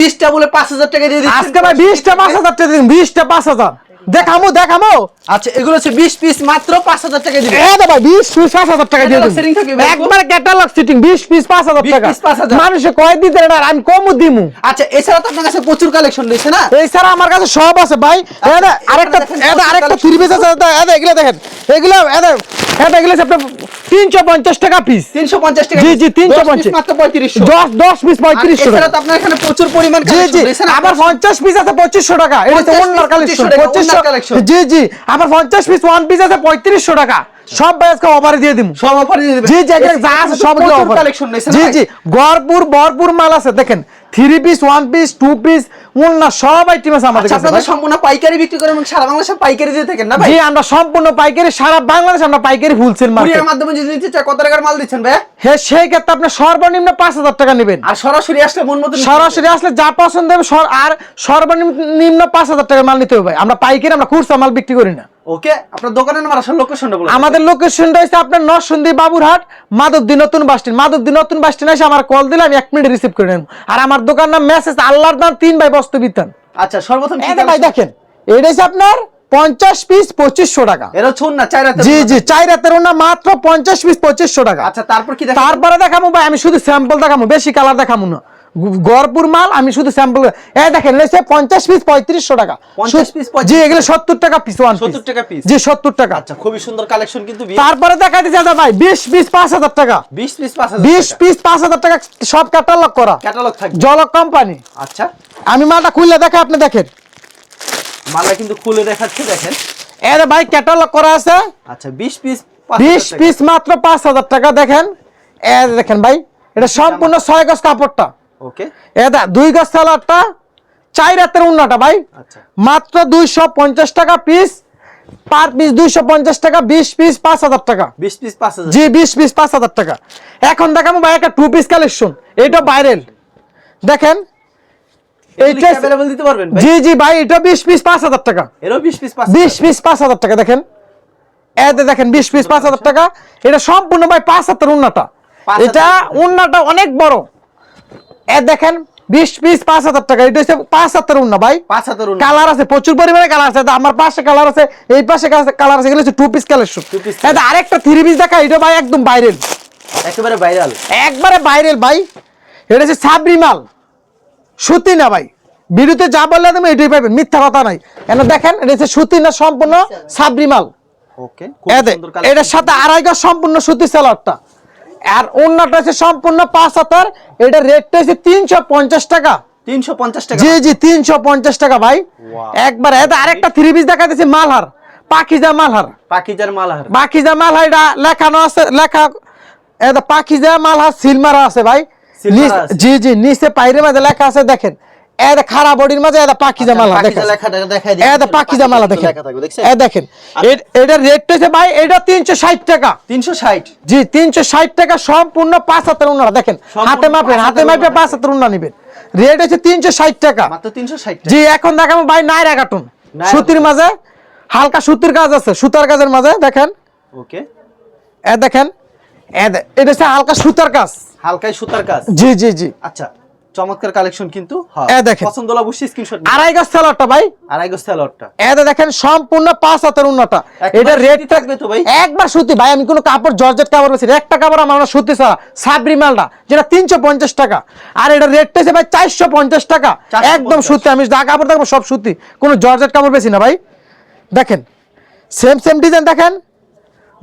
বিশটা বলে পাঁচ হাজার টাকা দিয়ে দিচ্ছেন। আজকে ভাই বিশটা, পাঁচ হাজার টাকা দিন, বিশটা, পাঁচ হাজার। দেখামো দেখামো। আচ্ছা এগুলো হচ্ছে বিশ পিস মাত্র পাঁচ হাজার টাকা দিবেন এ ভাই বিশ পিস পাঁচ হাজার টাকা দিয়ে থাকবে একবার ক্যাটালগ সিটিং বিশ পিস পাঁচ হাজার 20 টাকা। piece 5,000 মানুষে কয় দিতে এটা আমি কমও দিমু। আচ্ছা এছাড়া তো আপনার কাছে প্রচুর কালেকশন রয়েছে না? এছাড়া আমার কাছে সব আছে ভাই। এটা আরেকটা দেখেন, এটা আরেকটা থ্রি পিস আছে এটা এগুলো দেখেন। এগুলো এটা এটা এগুলো আপনার তিনশো পঞ্চাশ টাকা পিস তিনশো পঞ্চাশ টাকা জি, জি, দশ 350 মাত্র পঁয়ত্রিশশো। দশ দশ পিস পঁয়ত্রিশশো এছাড়া টাকা তো আপনার এখানে প্রচুর পরিমাণ জি রয়েছে না? আবার পঞ্চাশ পিস আছে পঁচিশশো টাকা। এটা 50 অন্যার piece কালেকশন 2500 জি জি। আবার পঞ্চাশ পিস ওয়ান পিস আছে পঁয়ত্রিশশো টাকা। সব আজকে অফারে দিয়ে দিব সব অফারে দিয়ে জি জি যা আছে সব কালেকশন রয়েছে জি জি গড়পুর মাল আছে দেখেন। Three piece one piece two piece সব আইটেম আছে আমাদের আচ্ছা, কাছে আপনাদের ভাই। সম্পূর্ণ পাইকারি বিক্রি করেন এবং সারা বাংলাদেশে পাইকারি দিয়ে থাকেন না ভাই? জি আমরা সম্পূর্ণ পাইকারি সারা বাংলাদেশ আমরা পাইকারি মার্কেট কুরিয়ার মাধ্যমে যদি নিতে চায় কত টাকার মাল দিচ্ছেন ভাই? হ্যাঁ সেই ক্ষেত্রে আপনি সর্বনিম্ন পাঁচ হাজার টাকা নেবেন। আর সরাসরি আসলে মন মতো সরাসরি আসলে যা পছন্দ হবে আর সর্বনিম্ন পাঁচ হাজার টাকার মাল নিতে হবে ভাই। আমরা পাইকারি আমরা খুচরা মাল বিক্রি করি না। ওকে? আপনার দোকানের নাম আসলে লোকেশনটা বলুন আমাদের লোকেশনটা হচ্ছে আপনার বাবুরহাট মাধবদী নতুন বাস স্ট্যান্ড মাধবদী নতুন বাস স্ট্যান্ড এসে আমার কল দিলে আমি এক মিনিট রিসিভ করে নেব। আর আমার দোকান নাম মেসেজ আল্লাহর দান তিন ভাই বস্তু বিতান আচ্ছা সর্বপ্রথম এটা ভাই দেখেন এটা হচ্ছে আপনার পঞ্চাশ পিস পঁচিশশো টাকা। এরা ছুন না রাতে জি জি চাই রাতের না মাত্র পঞ্চাশ পিস পঁচিশশো টাকা। আচ্ছা তারপর কি তারপরে দেখাবো ভাই আমি শুধু স্যাম্পল দেখাবো বেশি কালার দেখাবো না। গড়পুর মাল আমি শুধু স্যাম্পল এ দেখেন রয়েছে পঞ্চাশ পিস পঁয়ত্রিশশো টাকা। 50 পিস জি এগুলো সত্তর টাকা পিস ওয়ান 70 টাকা piece? জি সত্তর টাকা। আচ্ছা খুবই সুন্দর কালেকশন কিন্তু তারপরে দেখা দিচ্ছে দাদা ভাই বিশ পিস পাঁচ হাজার টাকা। 20 পিস 5000 বিশ পিস পাঁচ হাজার টাকা সব ক্যাটালগ করা। ক্যাটালগ থাকবে। জলক কোম্পানি আচ্ছা। আমি মালটা খুললে দেখে আপনি দেখেন। মালটা কিন্তু খুলে দেখাচ্ছে দেখেন। এর ভাই ক্যাটালগ করা আছে। আচ্ছা 20 পিস বিশ পিস মাত্র পাঁচ হাজার টাকা দেখেন। এ দেখেন ভাই এটা সম্পূর্ণ ছয় গজ কাপড়টা। ওকে এটা দুই গাছ সালাডটা চাই রাতের উন্নাটা ভাই। আচ্ছা। মাত্র দুইশো পঞ্চাশ টাকা পিস পার পিস দুইশো পঞ্চাশ টাকা বিশ পিস পাঁচ হাজার টাকা। বিশ পিস পাঁচ হাজার জি বিশ পিস পাঁচ হাজার টাকা। এখন দেখাবো ভাই একটা টু পিস কালেকশন এটা ভাইরাল দেখেন এইটা অ্যাভেলেবল দিতে পারবেন জি জি ভাই এটা 20 পিস 5000 টাকা। এরও 20 পিস 5000 20 পিস 5000 টাকা দেখেন। এতে দেখেন 20 পিস 5000 টাকা। এটা সম্পূর্ণ ভাই 75 উন্নাটা। এটা উন্নাটা অনেক বড়। এ দেখেন বিশ পিস পাঁচ হাজার টাকা। এটা হচ্ছে পাঁচ হাতের উন্না ভাই। 5000 উন্নত। কালার আছে প্রচুর পরিমাণে কালার আছে। আমার পাশে কালার আছে এই পাশে কালার আছে এগুলো হচ্ছে টু পিস কালেকশন আরেকটা থ্রি পিস দেখা এটা ভাই একদম ভাইরাল একেবারে ভাইরাল একবারে ভাইরাল ভাই। এটা হচ্ছে সাবরি মাল সুতি না ভাই। বিরুতে যা বললে তুমি এটাই পাবেন মিথ্যা কথা নাই এনে দেখেন এটা হচ্ছে সুতি না সম্পূর্ণ সাবরি মাল ওকে এটার সাথে আড়াই সম্পূর্ণ সুতি সেলারটা আর অন্যটা হচ্ছে সম্পূর্ণ পাঁচ হাতার। এটা রেটটা হচ্ছে তিনশো পঞ্চাশ টাকা। 350 টাকা। জি জি তিনশো পঞ্চাশ টাকা ভাই। একবার এটা আরেকটা থ্রি পিস দেখা মালহার। পাখিজা মালহার। পাকিজার মালাহার। পাখিজা মালহার এটা লেখানো আছে লেখা এটা পাখিজা মালহার সিলমারা আছে ভাই। আছে। জি জি নিচে পাইরে মাঝে লেখা আছে দেখেন। এটা খারাপ বডির মাঝে দেখেন। দেখাই এটা পাখিজা মালা দেখেন। দেখছেন? এ দেখেন এটার রেট ভাই এটা তিনশো ষাট টাকা। 360 জি তিনশো ষাট টাকা সম্পূর্ণ পাঁচ হাতের উন্না দেখেন হাতে মাপেন হাতে মাপে উন্না। পাঁচ হাতের উন্না নেবেন। রেট হচ্ছে তিনশো ষাট টাকা। মাত্র 360 টাকা। জি এখন দেখাবো ভাই নাইরা কার্টুন সুতির মাঝে হালকা সুতির কাজ আছে সুতার কাজের মাঝে দেখেন। ওকে। এ দেখেন এটা হচ্ছে হালকা সুতার কাজ। হালকাই সুতার কাজ। জি জি জি। আচ্ছা। চমৎকার কালেকশন কিন্তু হ্যাঁ। এ দেখেন। পছন্দ হলে অবশ্যই স্ক্রিনশট আড়াই সেলারটা ভাই। আড়াই গজ দেখেন সম্পূর্ণ পাঁচ হাতের একবার এটা রেট থাকবে তো ভাই? একবার সুতি। ভাই আমি কোনো কাপড় জর্জেট কাপড় বেশি একটা কাপড় আমার সুতি ছাড়া সাবরি মালটা যেটা তিনশো পঞ্চাশ টাকা। আর এটা রেটটা হচ্ছে ভাই চারশো পঞ্চাশ টাকা। একদম সুতি। আমি যা কাপড় দেখব সব সুতি। কোনো জর্জেট কাপড় বেশি না ভাই। দেখেন সেম সেম ডিজাইন দেখেন।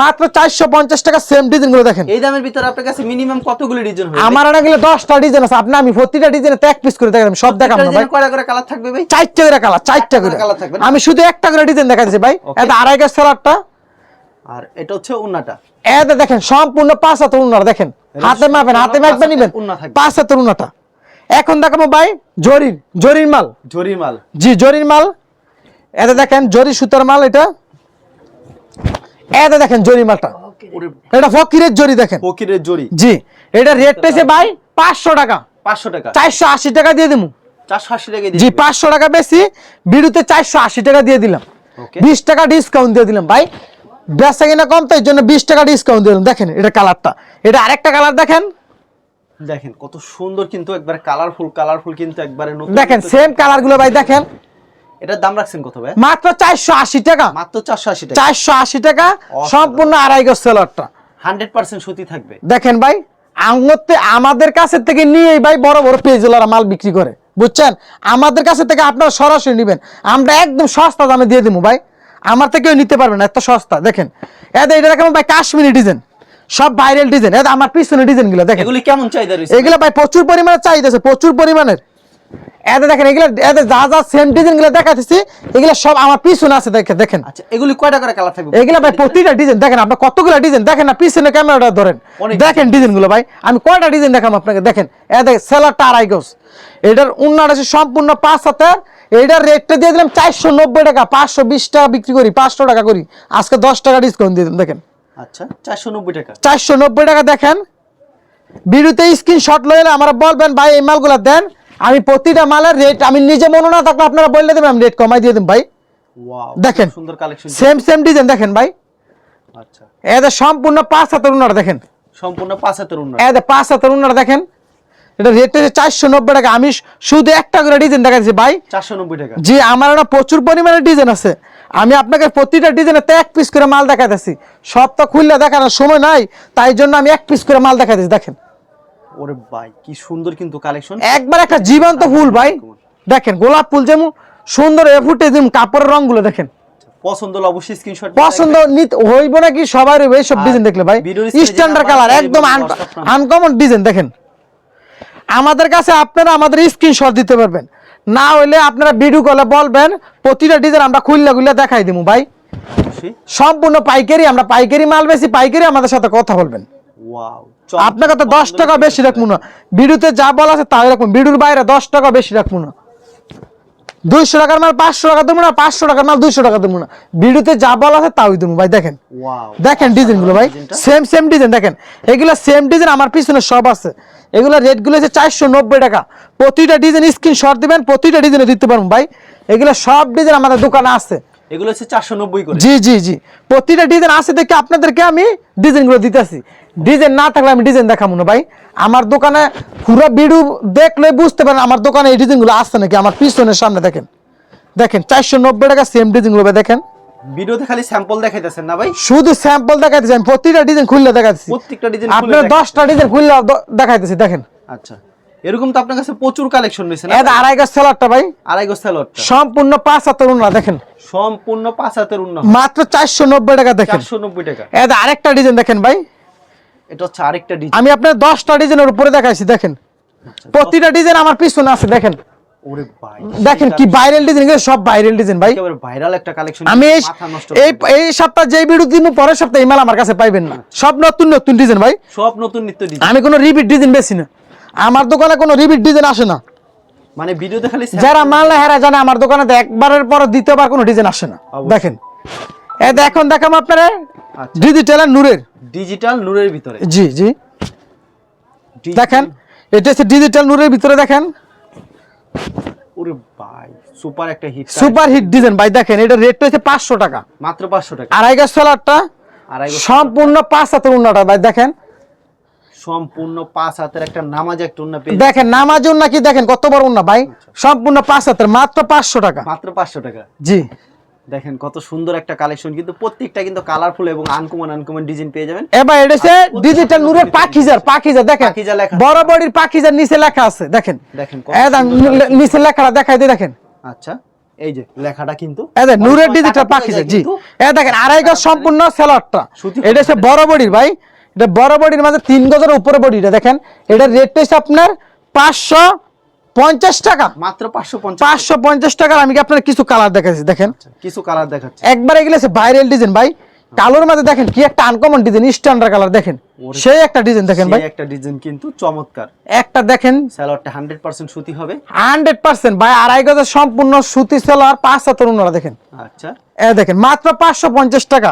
মাত্র চারশো পঞ্চাশ টাকা সেম ডিজাইনগুলো দেখেন। এই দামের ভিতরে আপনার কাছে মিনিমাম কতগুলো ডিজাইন হবে? আমার আনা গেলে দশটা ডিজাইন আছে। আপনি আমি প্রতিটা ডিজাইনে এক পিস করে দেখেন সব দেখাম না ভাই। কয়টা করে কালার থাকবে ভাই? চারটে করে কালার চারটে করে। colour থাকবে আমি শুধু একটা করে ডিজাইন দেখাচ্ছি ভাই. এটা আড়াই গাছ সালাডটা আর এটা হচ্ছে উন্নাটা। এতে দেখেন সম্পূর্ণ পাঁচ হাতের উন্নাটা দেখেন। হাতে মাপেন হাতে মাপবেন নিবেন। পাঁচ হাতের উন্নাটা। এখন দেখাবো ভাই জরির জরির মাল। জরি মাল। জি জরির মাল। এতে দেখেন জরি সুতার মাল এটা। এতে দেখেন জরিমালটা এটা ফকিরের জরি দেখেন। ফকিরের জরি। জি এটা রেট পেয়েছে ভাই পাঁচশো টাকা। 500 টাকা। চারশো আশি টাকা দিয়ে দেবো 480 টাকা জি দিয়ে পাঁচশো টাকা বেশি বিরুতে চারশো আশি টাকা দিয়ে দিলাম। ওকে। বিশ টাকা ডিসকাউন্ট দিয়ে দিলাম ভাই। বেচা কিনা কম তো এই জন্য বিশ টাকা ডিসকাউন্ট দিলাম। দেখেন এটা কালারটা এটা আরেকটা কালার দেখেন। দেখেন কত সুন্দর কিন্তু একবারে কালারফুল কালারফুল কিন্তু একবারে নতুন দেখেন সেম কালারগুলো ভাই দেখেন। এটার দাম রাখছেন কত ভাই? মাত্র চারশো আশি টাকা। মাত্র চারশো আশি টাকা। চারশো আশি টাকা সম্পূর্ণ আড়াই গজ সেলারটা। সুতি থাকবে। দেখেন ভাই আঙতে আমাদের কাছে থেকে নিয়েই ভাই বড় বড় পেজওয়ালারা মাল বিক্রি করে। বুঝছেন? আমাদের কাছে থেকে আপনারা সরাসরি নেবেন। আমরা একদম সস্তা দামে দিয়ে দিব ভাই। আমার থেকেও নিতে পারবেন না, এত সস্তা। দেখেন এদের এটা দেখেন ভাই? কাশ্মীরি ডিজাইন। সব ভাইরাল ডিজাইন। এটা আমার পিছনে ডিজাইনগুলো দেখেন। এগুলি কেমন চাহিদা রয়েছে? এগুলো ভাই প্রচুর পরিমাণে চাহিদা আছে প্রচুর পরিমাণের। এদের দেখেন এগুলো এদের যা যা সেম ডিজাইনগুলো দেখাতেছি এগুলো সব আমার পিছনে আছে দেখেন দেখেন। আচ্ছা এগুলি কয়টা করে কালার থাকবে? এগুলা ভাই প্রতিটা ডিজাইন দেখেন আপনার কতগুলো ডিজাইন দেখেন না পিছনে ক্যামেরাটা ধরেন। দেখেন ডিজাইনগুলো ভাই আমি কয়টা ডিজাইন দেখাম আপনাকে? দেখেন এ দেখ সেলারটা আড়াই গজ। এটার আছে সম্পূর্ণ পাঁচ হাতের। এইটার রেটটা দিয়ে দিলাম চারশো নব্বই টাকা পাঁচশো বিশ টাকা বিক্রি করি পাঁচশো টাকা করি। আজকে দশ টাকা ডিসকাউন্ট দিয়ে দিলাম দেখেন। আচ্ছা চারশো নব্বই টাকা। চারশো নব্বই টাকা দেখেন। ভিডিওতে স্ক্রিনশট লইলে আমরা বলবেন ভাই এই মালগুলো দেন। আমি প্রতিটা মালের রেট আমি নিজে মনে না থাকলে আপনারা বললে দেবেন আমি রেট কমাই দিয়ে দিন ভাই। ওয়াও দেখেন। সুন্দর কালেকশন সেম সেম ডিজাইন দেখেন ভাই। আচ্ছা। এদের সম্পূর্ণ পাঁচ হাতের উন্নাটা দেখেন। সম্পূর্ণ পাঁচ হাতের উন্নত এদের পাঁচ হাতের দেখেন। এটা রেট হচ্ছে চারশো নব্বই টাকা। আমি শুধু একটা করে ডিজাইন দেখাচ্ছি ভাই। চারশো নব্বই টাকা। জি আমার না প্রচুর পরিমাণে ডিজাইন আছে। আমি আপনাকে প্রতিটা ডিজাইনে তো এক পিস করে মাল দেখাইতেছি। সব তো খুললে দেখানোর সময় নাই তাই জন্য আমি এক পিস করে মাল দেখাইতেছি দেখেন। ওরে ভাই কি সুন্দর কিন্তু কালেকশন একবার একটা জীবন্ত ফুল ভাই। দেখেন গোলাপ ফুল যেমন সুন্দর এ ফুটে যেমন কাপড়ের রংগুলো দেখেন। পছন্দ হলে অবশ্যই স্ক্রিনশট পছন্দ নিতে হইব নাকি সবার এইসব আর ডিজাইন দেখলে ভাই। স্ট্যান্ডার্ড কালার একদম। আনকমন ডিজাইন দেখেন। আমাদের কাছে আপনারা আমাদের স্ক্রিনশট দিতে পারবেন। না হইলে আপনারা ভিডিও কলে বলবেন প্রতিটা ডিজাইন আমরা খুললে খুললে দেখাই দিব ভাই। সম্পূর্ণ পাইকারি আমরা পাইকারি মাল বেশি পাইকারি আমাদের সাথে কথা বলবেন। আপনাকে তো দশ টাকা বেশি রাখব না। ভিডিওতে যা বলা আছে তাই রাখব ভিডিওর বাইরে দশ টাকা বেশি রাখব না। দুইশো টাকার মাল পাঁচশো টাকা দেবো না পাঁচশো টাকার মাল দুইশো টাকা দেবো না। ভিডিওতে যা বলা আছে তাই দেবো ভাই দেখেন। দেখেন ডিজাইনগুলো ভাই। সেম সেম ডিজাইন দেখেন। এগুলো সেম ডিজাইন আমার পিছনে সব আছে। এগুলো রেটগুলো হচ্ছে চারশো নব্বই টাকা। প্রতিটা ডিজাইন স্ক্রিন শট দিবেন প্রতিটা ডিজাইনে দিতে পারব ভাই। এগুলো সব ডিজাইন আমাদের দোকানে আছে। এগুলো হচ্ছে চারশো নব্বই করে। জি জি জি। প্রতিটা ডিজাইন আছে দেখে আপনাদেরকে আমি ডিজাইনগুলো দিতেছি। ডিজাইন না থাকলে আমি ডিজাইন দেখাবো না ভাই। আমার দোকানে পুরো ভিডিও দেখলে বুঝতে পারেন আমার দোকানে এই ডিজাইনগুলো আসছে নাকি? আমার পিছনের সামনে দেখেন। দেখেন চারশো নব্বই টাকা সেম ডিজাইনগুলো ভাই দেখেন। ভিডিওতে খালি স্যাম্পল দেখাইতেছেন না ভাই? শুধু স্যাম্পল দেখাইতেছি আমি প্রতিটা ডিজাইন খুললে দেখাচ্ছি প্রত্যেকটা ডিজাইন আপনার দশটা ডিজাইন খুললে দেখাইতেছি দেখেন। আচ্ছা। এরকম তো আপনার কাছে প্রচুর কালেকশন রয়েছে না? আড়াই গাছ সেলারটা ভাই। আড়াই গজ স্যালোয়ারটা সম্পূর্ণ পাঁচ হাতের উন্না দেখেন। সম্পূর্ণ পাঁচ হাতের উন্নত মাত্র চারশো নব্বই টাকা দেখেন। চারশো নব্বই টাকা। এদ আরেকটা ডিজাইন দেখেন ভাই। এটা হচ্ছে আরেকটা ডিজাইন। আমি আপনার দশটা ডিজাইনের উপরে দেখাইছি দেখেন। প্রতিটা ডিজাইন আমার পিছনে আছে দেখেন। ওরে ভাই দেখেন কি ভাইরাল ডিজাইন সব ভাইরাল ডিজাইন ভাই। একেবারে ভাইরাল একটা কালেকশন আমি এই এই এই সপ্তাহ যে ভিডিও দিব পরের সপ্তাহে এই মাল আমার কাছে পাইবেন না। সব নতুন নতুন ডিজাইন ভাই। সব নতুন নিত্য ডিজাইন আমি কোনো রিপিট ডিজাইন বেশি না। আমার দোকানে কোনো রিপিট ডিজাইন আসে না। মানে ভিডিওতে খালি যারা মাল না হেরা জানে আমার দোকানে তো একবারের পর দ্বিতীয়বার কোনো ডিজাইন আসে না। দেখেন। এ দেখুন দেখাম আপনারা আচ্ছা। ডিজিটাল আর নূরের। ডিজিটাল নূরের ভিতরে। জি জি। দেখেন এটা হচ্ছে ডিজিটাল নূরের ভিতরে দেখেন। ওরে ভাই সুপার একটা হিট সুপার হিট ডিজাইন ভাই দেখেন এটা রেট হচ্ছে পাঁচশো টাকা। মাত্র পাঁচশো টাকা। আড়াই গাছ সোলারটা সম্পূর্ণ পাঁচ হাতের উন্নাটা ভাই দেখেন। সম্পূর্ণ পাঁচ হাতের একটা নামাজ একটা উন্না পেয়ে দেখেন নামাজ উন্না কি দেখেন? কত বড় উন্না ভাই? সম্পূর্ণ পাঁচ হাতের মাত্র পাঁচশো টাকা। মাত্র পাঁচশো টাকা। জি। দেখেন কত সুন্দর একটা কালেকশন কিন্তু প্রত্যেকটা কিন্তু কালারফুল এবং আনকমন আনকমন ডিজাইন পেয়ে যাবেন। এবার এটা হচ্ছে ডিজিটাল নূরের পাখিজার পাখিজার দেখেন। পাখিজা লেখা। বড় বড়ির পাখিজার নিচে লেখা আছে দেখেন। দেখেন। নিচে লেখাটা দেখাই দিয়ে দেখেন। আচ্ছা এই যে লেখাটা কিন্তু নূরের ডিজিটাল টাকা পাখিজার জি। এ দেখেন আড়াই গজ সম্পূর্ণ সেলরটা এটা হচ্ছে বড় বডির ভাই। এটা বড় বডির মাঝে তিন গজের উপরে বডিটা দেখেন। এটার রেটটা হচ্ছে আপনার পাঁচশো পঞ্চাশ টাকা। মাত্র পাঁচশো পাঁচশো পঞ্চাশ টাকার আমি কি আপনার কিছু কালার দেখাচ্ছি দেখেন। কিছু কালার দেখাচ্ছে। একবার এগুলো ভাইরাল ডিজাইন ভাই। কালোর মধ্যে দেখেন কি একটা আনকমন ডিজাইন স্ট্যান্ডার্ড কালার দেখেন। সেই একটা ডিজাইন দেখেন ভাই। একটা ডিজাইন কিন্তু চমৎকার। একটা দেখেন। হান্ড্রেড পার্সেন্ট সুতি হবে। হান্ড্রেড পার্সেন্ট ভাই আড়াই গজের সম্পূর্ণ সুতি সেলার পাঁচ হাতের উন্নরা দেখেন। আচ্ছা। এ দেখেন মাত্র পাঁচশো পঞ্চাশ টাকা।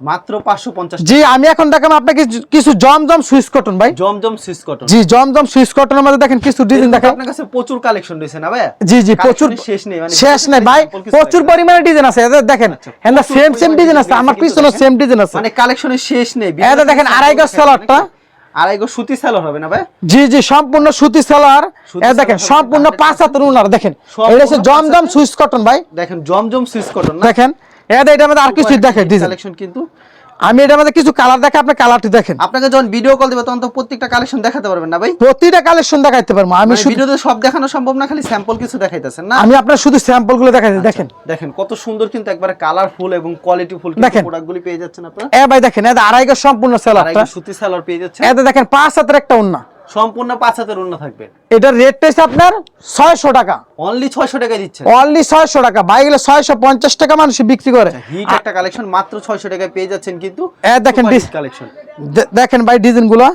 মাত্র পাঁচশো পঞ্চাশ জি আমি এখন দেখাম আপনাকে কিছু- জমজম সুইচ কটন ভাই। জমজম সিস কটন। জি জমজম কটনের মধ্যে দেখেন কিছু ডিজাইন দেখেন আপনার কাছে প্রচুর কালেকশন রয়েছে না ভাই? জি জি প্রচুর শেষ নেই মানে শেষ নেই ভাই প্রচুর পরিমাণে ডিজাইন আছে। এদের দেখেন হ্যাঁ সেম সেম ডিজাইন আছে। আমার পিছনে সেম ডিজাইন আছে। মানে কালেকশনের শেষ নেই এটা দেখেন আড়াই গজ গো সুতি সেলর হবে না ভাই? জি জি সম্পূর্ণ সুতি সেলার এ দেখেন সম্পূর্ণ পাঁচ হাতের উনার দেখেন। এটা হচ্ছে জমজম? সুইচ কটন ভাই। দেখেন জমজম সুইচ কটন দেখেন এটা এটার মধ্যে আর কিছু দেখেন কালেকশন কিন্তু। আমি এটার মধ্যে কিছু কালার দেখে আপনি কালারটি দেখেন। আপনাকে যখন ভিডিও কল দিবে তখন তো প্রত্যেকটা কালেকশন দেখাতে পারবেন না ভাই? প্রতিটা কালেকশন দেখাইতে পারব আমি মানে ভিডিওতে সব দেখানো সম্ভব না খালি স্যাম্পল কিছু দেখাইতেছেন না? আমি আপনার শুধু স্যাম্পলগুলো দেখাইছি দেখেন। দেখেন কত সুন্দর কিন্তু একবারে কালারফুল এবং কোয়ালিটিফুল দেখেন। প্রোডাক্টগুলি পেয়ে যাচ্ছেন আপনারা। এ ভাই দেখেন এটা আড়াই সম্পূর্ণ এই সুতি সালোয়ার পেয়ে যাচ্ছেন। এতে দেখেন পাঁচ হাতের একটা উন্না সম্পূর্ণ পাঁচ হাতের অন্য থাকবে। এটার রেটটা হচ্ছে আপনার ছয়শো টাকা। অনলি ছয়শো টাকায় দিচ্ছেন। অনলি ছয়শো টাকা। বাইগুলো ছয়শো পঞ্চাশ টাকা মানুষ বিক্রি করে। হিট একটা কালেকশন মাত্র ছয়শো টাকায় পেয়ে যাচ্ছেন কিন্তু এ দেখেন কালেকশন দেখেন ভাই ডিজাইনগুলো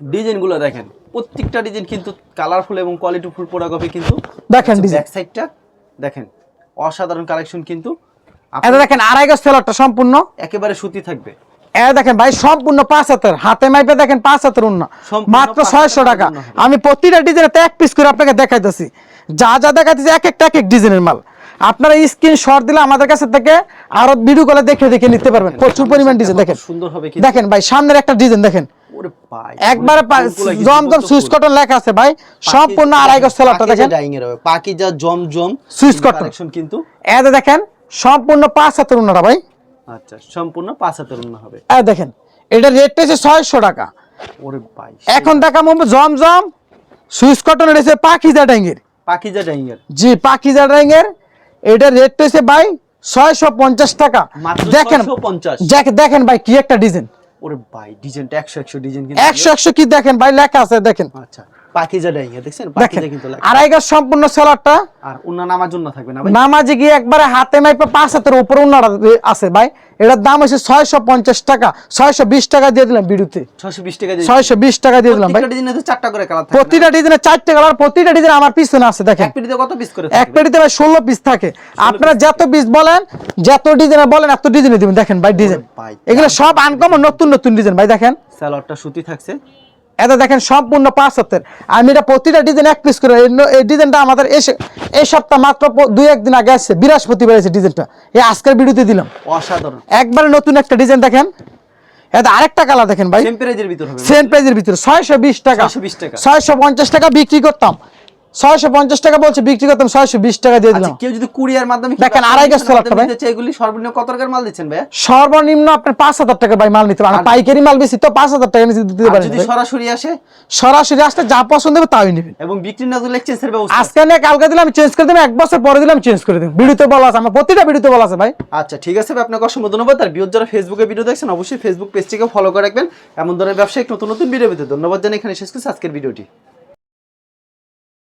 ডিজাইনগুলো দেখেন প্রত্যেকটা ডিজাইন কিন্তু কালারফুল এবং কোয়ালিটিফুল প্রোডাক্ট হবে কিন্তু দেখেন ব্যাক সাইডটা দেখেন অসাধারণ কালেকশন কিন্তু এটা দেখেন আড়াই গজ সেলারটা সম্পূর্ণ। একেবারে সুতি থাকবে। এ দেখেন ভাই সম্পূর্ণ পাঁচ হাতের। হাতে মাইপে দেখেন পাঁচ হাতের উন্না। মাত্র ছয়শো টাকা। আমি প্রতিটা ডিজাইনে এক পিস করে আপনাকে দেখাইতেছি। যা যা দেখাইতেছি এক একটা এক এক ডিজাইনের মাল। আপনারা স্ক্রিন শট দিলে আমাদের কাছে থেকে আরও ভিডিও কলে দেখে দেখে নিতে পারবেন। প্রচুর পরিমাণ ডিজাইন দেখেন। সুন্দর হবে দেখেন ভাই সামনের একটা ডিজাইন দেখেন। একবারে জমজম সুইচ। কটন লেখা আছে ভাই। সম্পূর্ণ আড়াই গজ সেলারটা দেখেন। এর পাকিজা জমজম সুইচ কটন। কিন্তু। এতে দেখেন সম্পূর্ণ পাঁচ হাতের উন্নাটা ভাই। আচ্ছা সম্পূর্ণ পাঁচ হাতের হবে। এ দেখেন এটা রেটটা হচ্ছে ছয়শো টাকা। ওরে ভাই এখন দেখা মোমো জমজম সুইচ কটন হচ্ছে পাখিজা ড্যাঙ্গের পাকিজা ডাইং জি পাখিজা ড্যাঙ্গের এটা রেট হচ্ছে ভাই ছয়শো পঞ্চাশ টাকা। দেখেন দেখ- দেখেন ভাই কি একটা ডিজাইন ওরে ভাই ডিজাইনটা একশো একশো ডিজাইন একশো একশো কি দেখেন ভাই লেখা আছে দেখেন। আচ্ছা। পাকিজা ডাইং দেখছেন? পাকিজা কিন্তু আড়াই গাছ সম্পূর্ণ সেলারটা আর অন্য নামার জন্য থাকবে না ভাই। গিয়ে একবারে হাতে মাইপে পাঁচ হাতের উপরে উন্নাটা আছে ভাই। এটার দাম হচ্ছে ছয়শো পঞ্চাশ টাকা। ছয়শো বিশ টাকা দিয়ে দিলাম বিড়ুতে ছশো বিশ টাকা দিয়ে ছয়শো বিশ টাকা দিয়ে দিলাম ভাই। প্রত্যেকটা ডিজাইনে তো চারটা করে কালার থাকে প্রতিটা ডিজাইনে চারটে কালার প্রতিটা ডিজাইন আমার পিছনে আছে দেখেন। এক পিটিতে ভাই ষোলো পিস থাকে। আপনারা যত পিস বলেন যত ডিজাইনে বলেন এত ডিজাইনে দিবেন। দেখেন ভাই ডিজাইন। এগুলো সব আনকমন নতুন নতুন ডিজাইন। ভাই দেখেন। স্যালোয়ারটা সুতি থাকছে। এটা দেখেন সম্পূর্ণ পাঁচ হাতের আমি এটা প্রতিটা ডিজাইন এক পিস করে এই ডিজাইনটা আমাদের এসে এই সপ্তাহ মাত্র দুই একদিন আগে আসছে বৃহস্পতিবার এসে ডিজাইনটা। এই আজকের ভিডিওতে দিলাম। অসাধারণ। একবারে নতুন একটা ডিজাইন দেখেন। এটা আরেকটা কালার দেখেন ভাই। সেম প্রাইজের ভিতরে সেম প্রাইজের ভিতরে ছয়শো বিশ টাকা। ছয়শো পঞ্চাশ টাকা বিক্রি করতাম। ছয়শো পঞ্চাশ টাকা বলছে বিক্রি করতাম ছয়শো বিশ টাকা দিয়ে আচ্ছা দিলাম। কেউ যদি কুরিয়ার মাধ্যমে দেখেন, আড়াই গাছ স্যালাডটা ভাই। এগুলি সর্বনিম্ন কত টাকার মাল দিচ্ছেন ভাই সর্বনিম্ন আপনার পাঁচ হাজার টাকা ভাই মাল নিতে পারেন পাইকারি মাল বেশি তো পাঁচ হাজার টাকা নিচে দিতে পারেন যদি সরাসরি আসে? সরাসরি আসতে যা পছন্দ হবে তাই নেবেন। এবং বিক্রি না করলে এক্সচেঞ্জের ব্যবস্থা আজকে নিয়ে কালকে দিলাম চেঞ্জ করে দিলাম এক বছর পরে দিলাম চেঞ্জ করে দিলাম। ভিডিওতে বলা আছে আমার প্রতিটা ভিডিওতে বলা আছে ভাই। আচ্ছা ঠিক আছে ভাই আপনাকে অসংখ্য ধন্যবাদ। আর বিয়োজ যারা ফেসবুকে ভিডিও দেখছেন অবশ্যই ফেসবুক পেজটিকে ফলো করে রাখবেন। এমন ধরনের ব্যবসায়িক নতুন নতুন ভিডিও পেতে ধন্যবাদ জানাই। এখানে শেষ করছি আজকের ভিডিওটি